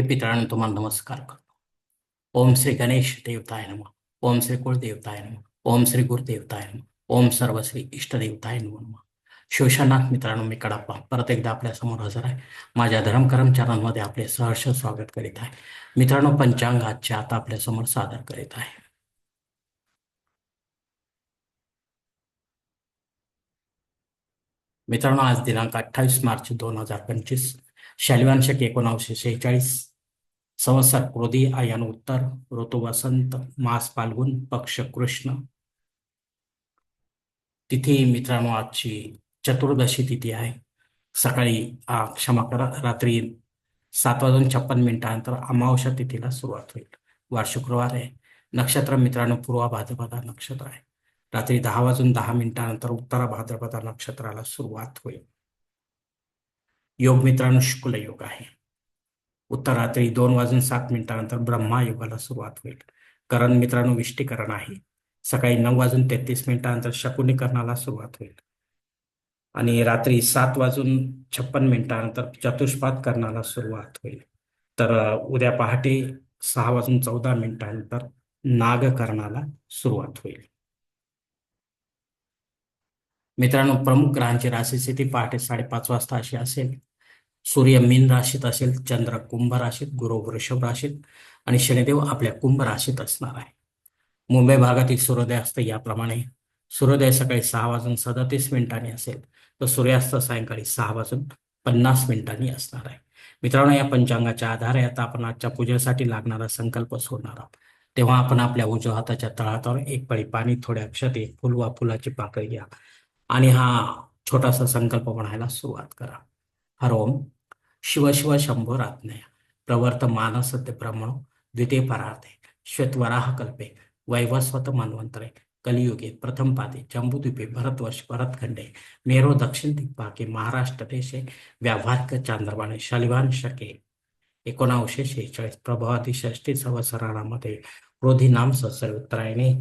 हे पितळानं तुम्हाला नमस्कार करतो. ओम श्री गणेश देवताय नम. ओम श्री कुळदेवताय नम. ओम श्री गुरुदेवताय नम. ओम सर्व श्री इष्टदेवताय नम शिवशनाथ मित्रांनो मी कडाप्पा. परत एकदा आपल्यासमोर हजर आहे. माझ्या धर्म कर्मचाऱ्यांमध्ये आपले सहर्ष स्वागत करीत आहे. मित्रांनो पंचांग आजच्या आता आपल्यासमोर सादर करीत आहे. मित्रांनो आज दिनांक अठ्ठावीस मार्च दोन हजार पंचवीस. शैलवांशक एकोणावीसशे शेहेचाळीस. संवत्सर कृदी आयन उत्तर ऋतू वसंत मास फाल्गुन पक्ष कृष्ण. तिथी मित्रांनो आजची चतुर्दशी तिथी आहे. सकाळी क्षमा करा रात्री सात वाजून छप्पन मिनिटानंतर अमावस्या तिथीला सुरुवात होईल. वार शुक्रवार आहे. नक्षत्र मित्रांनो पूर्वा भाद्रपदा नक्षत्र आहे. रात्री दहा वाजून दहा मिनिटानंतर उत्तरा भाद्रपदा नक्षत्राला सुरुवात होईल. योग मित्रांनो शुक्ल योग आहे. उत्तर रात्री दोन वाजून सात मिनिटानंतर ब्रह्मायुगाला सुरुवात होईल. करण मित्रांनो विष्टीकरण आहे. सकाळी नऊ वाजून तेहतीस मिनिटानंतर शकुनीकरणाला सुरुवात होईल. आणि रात्री सात वाजून छप्पन मिनिटानंतर चतुष्पात करणाला सुरुवात होईल. तर उद्या पहाटे सहा वाजून चौदा मिनिटानंतर नागकरणाला सुरुवात होईल. मित्रांनो प्रमुख ग्रहांची राशी स्थिती पहाटे साडेपाच वाजता अशी असेल. सूर्य मीन राशीत असेल चंद्र कुंभ राशीत गुरु वृषभ राशीत आणि शनिदेव आपल्या कुंभ राशीत असणार आहे. मुंबई भागातील सूर्योदय असतं याप्रमाणे सूर्योदय सकाळी सहा वाजून सदतीस मिनिटांनी असेल तर सूर्यास्त सायंकाळी सहा वाजून पन्नास मिनिटांनी असणार आहे. मित्रांनो या पंचांगाच्या आधारे आता आपण आजच्या पूजेसाठी लागणारा संकल्प सोडणार आहोत. तेव्हा आपण आपल्या उजव्या हाताच्या तळातावर एक पळी पाणी थोड्या अक्षत एक फुल वा फुलाची पाकळी घ्या आणि हा छोटासा संकल्प म्हणायला सुरुवात करा. हर ओम शिव शिव शंभो रात्नय। प्रवर्त मानसत्य ब्रह्मणो द्वितीय परार्थे। श्वेतवराह कल्पे वैवस्वत मन्वंतरे। कलियुगे प्रथम पादे जम्बूद्वीपे भरतवर्ष भरतखंडे। मेरो दक्षिण दिग्भागे महाराष्ट्र देशे व्यावहारिक चांद्रमाने शालिवान शके। एकोणावीसशे शेहेचाळीस प्रभावाती षष्टी संवत्सरामध्ये क्रोधी नाम संवत्सर उत्तरायणे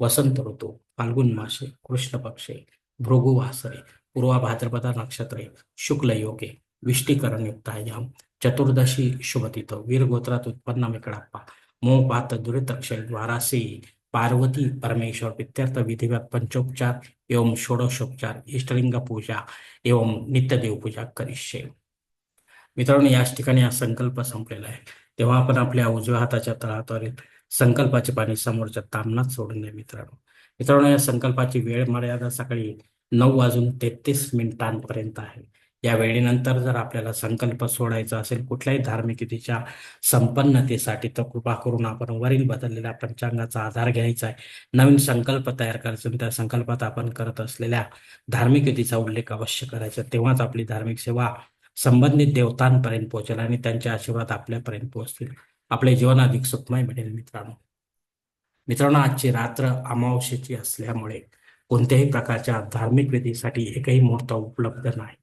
वसंत ऋतू फाल्गुन मासे कृष्ण पक्षे भृगुवासरे पूर्वा भाद्रपदा नक्षत्रे शुक्ल योगे। विष्टीकरण युक्तायाम चतुर्दशी शुभतिथ वीर गोत्रात उत्पन्न मिकडाप्पा मोपात दुरितक्षय द्वारासी पार्वती परमेश्वर इत्यर्थ विधिवत पंचोपचार एवं षोडशोपचार इष्टलिंग पूजा एवं नित्यदेव पूजा करिष्ये. मित्रांनो याच ठिकाणी हा संकल्प संपलेला आहे. तेव्हा आपण आपल्या उजव्या हाताच्या तळहातावरील संकल्पाचे पाणी समोरच्या तामनात सोडून द्या मित्रांनो. मित्रांनो या संकल्पाची वेळ मर्यादा सकाळी नऊ वाजून तेहतीस मिनिटांपर्यंत आहे. या वेळेनंतर जर आपल्याला संकल्प सोडायचा असेल कुठल्याही धार्मिक विधीच्या संपन्नतेसाठी तर कृपा करून आपण वरील बदललेल्या पंचांगाचा आधार घ्यायचा आहे. नवीन संकल्प तयार करायचा आणि त्या संकल्पात आपण करत असलेल्या धार्मिक विधीचा उल्लेख अवश्य करायचा. तेव्हाच आपली धार्मिक सेवा संबंधित देवतांपर्यंत पोहोचेल आणि त्यांचे आशीर्वाद आपल्यापर्यंत पोहोचतील. आपले जीवन अधिक सुखमय मिळेल मित्रांनो. मित्रांनो आजची रात्र अमावस्येची असल्यामुळे कोणत्याही प्रकारच्या धार्मिक विधीसाठी एकही मुहूर्त उपलब्ध नाही.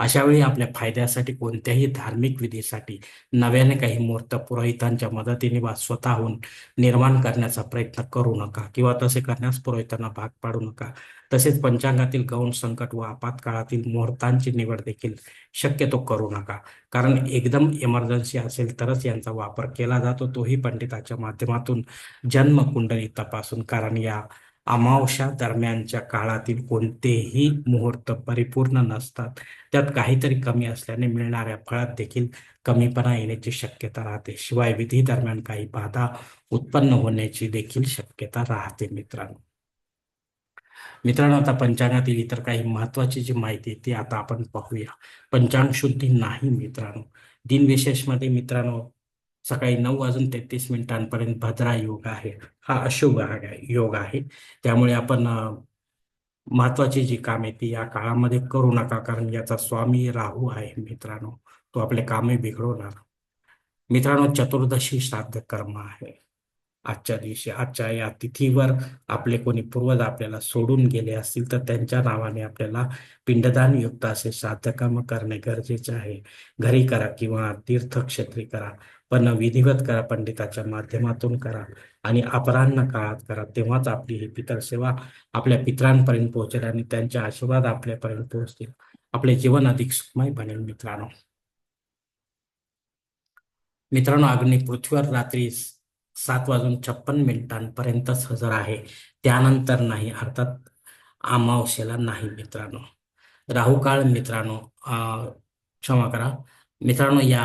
अशा वेळी आपल्या फायद्यासाठी कोणत्याही धार्मिक विधीसाठी नव्याने काही मुहूर्त पुरोहितांच्या मदतीने वा स्वतःहून निर्माण करण्याचा प्रयत्न करू नका किंवा तसे करण्यास पुरोहितांना भाग पाडू नका. तसेच पंचांगातील गौण संकट व आपातकाळातील मुहूर्तांची निवड देखील शक्यतो करू नका. कारण एकदम इमर्जन्सी असेल तरच यांचा वापर केला जातो. तोही पंडिताच्या माध्यमातून जन्मकुंडली तपासून कारण या अमावस्या दरम्यानच्या काळातील कोणतेही मुहूर्त परिपूर्ण नसतात. त्यात काहीतरी कमी असल्याने मिळणाऱ्या फळात देखील कमीपणा येण्याची शक्यता राहते. शिवाय विधी दरम्यान काही बाधा उत्पन्न होण्याची देखील शक्यता राहते मित्रांनो. मित्रांनो आता पंचांगातील इतर काही महत्वाची जी माहिती आहे ती आता आपण पाहूया. पंचांग शुद्धी नाही मित्रांनो. दिनविशेषमध्ये मित्रांनो सकाळी नऊ वाजून तेहतीस मिनिटांपर्यंत भद्रा योग आहे. हा अशुभ आहे योग आहे. त्यामुळे आपण महत्वाची जी कामे ती या काळामध्ये करू नका कारण याचा स्वामी राहू आहे मित्रांनो. तो आपले कामे बिघडवणार. मित्रांनो चतुर्दशी श्राद्ध कर्म आहे. आजच्या दिवशी आजच्या या तिथीवर आपले कोणी पूर्वज आपल्याला सोडून गेले असतील तर त्यांच्या नावाने आपल्याला पिंडदान युक्त असे श्राद्ध करणे गरजेचे आहे. घरी करा किंवा तीर्थक्षेत्री करा पण विधिवत करा पंडिताच्या माध्यमातून करा आणि अपराह्न काळात करा. तेव्हाच आपली ही पितर सेवा आपल्या पितरांपर्यंत पोहोचेल आणि त्यांचे आशीर्वाद आपल्यापर्यंत पोहोचतील. आपले जीवन अधिक सुखमय बनेल मित्रांनो. मित्रांनो अग्नी पृथ्वीवर रात्री सात वाजून छप्पन मिनिटांपर्यंतच हजर आहे. त्यानंतर नाही अर्थात अमावस्येला नाही मित्रांनो. राहू काळ मित्रांनो क्षमा करा. मित्रांनो या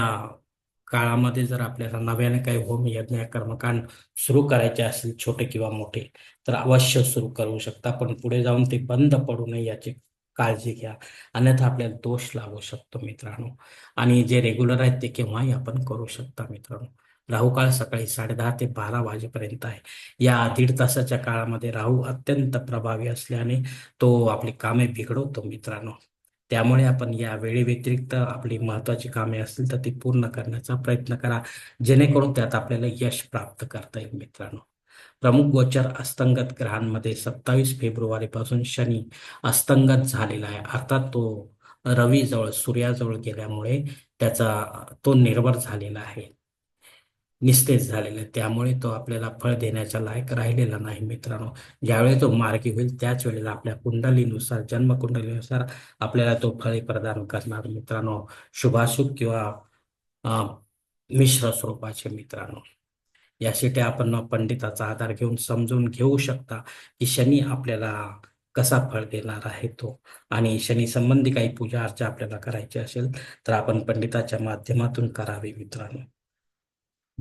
काळामध्ये जर आपल्याला नव्याने काही होम यज्ञ कर्मकांड सुरू करायचे असतील छोटे किंवा मोठे तर अवश्य सुरू करू शकता पण पुढे जाऊन ते बंद पडू नये याची काळजी घ्या. अन्यथा आपल्याला दोष लागू शकतो मित्रांनो. आणि जे रेग्युलर आहेत ते केव्हाही आपण करू शकता मित्रांनो. राहू काळ सकाळी साडेदहा ते बारा वाजेपर्यंत आहे. या दीड तासाच्या काळामध्ये राहू अत्यंत प्रभावी असल्याने तो आपली कामे बिघडवतो मित्रांनो. त्यामुळे आपण या वेळेव्यतिरिक्त आपली महत्वाची कामे असतील तर ती पूर्ण करण्याचा प्रयत्न करा. जेणेकरून त्यात आपल्याला यश प्राप्त करता येईल मित्रांनो. प्रमुख गोचर अस्तंगत ग्रहांमध्ये सत्तावीस फेब्रुवारीपासून शनी अस्तंगत झालेला आहे. अर्थात तो रवीजवळ सूर्याजवळ गेल्यामुळे त्याचा तो निर्भर झालेला आहे. निस्तेज झालेला आहे. त्यामुळे तो आपल्याला फळ देण्याच्या लायक राहिलेला नाही मित्रांनो. ज्यावेळी तो मार्गी होईल त्याच वेळेला आपल्या कुंडलीनुसार जन्म कुंडलीनुसार आपल्याला तो फळे प्रदान करणार मित्रांनो. शुभाशुभ किंवा अं, मिश्र स्वरूपाचे मित्रांनो. यासाठी आपण पंडिताचा आधार घेऊन समजून घेऊ शकता की शनी आपल्याला कसा फळ देणार आहे तो. आणि शनी संबंधी काही पूजा अर्चा आपल्याला करायची असेल तर आपण पंडिताच्या माध्यमातून करावी मित्रांनो.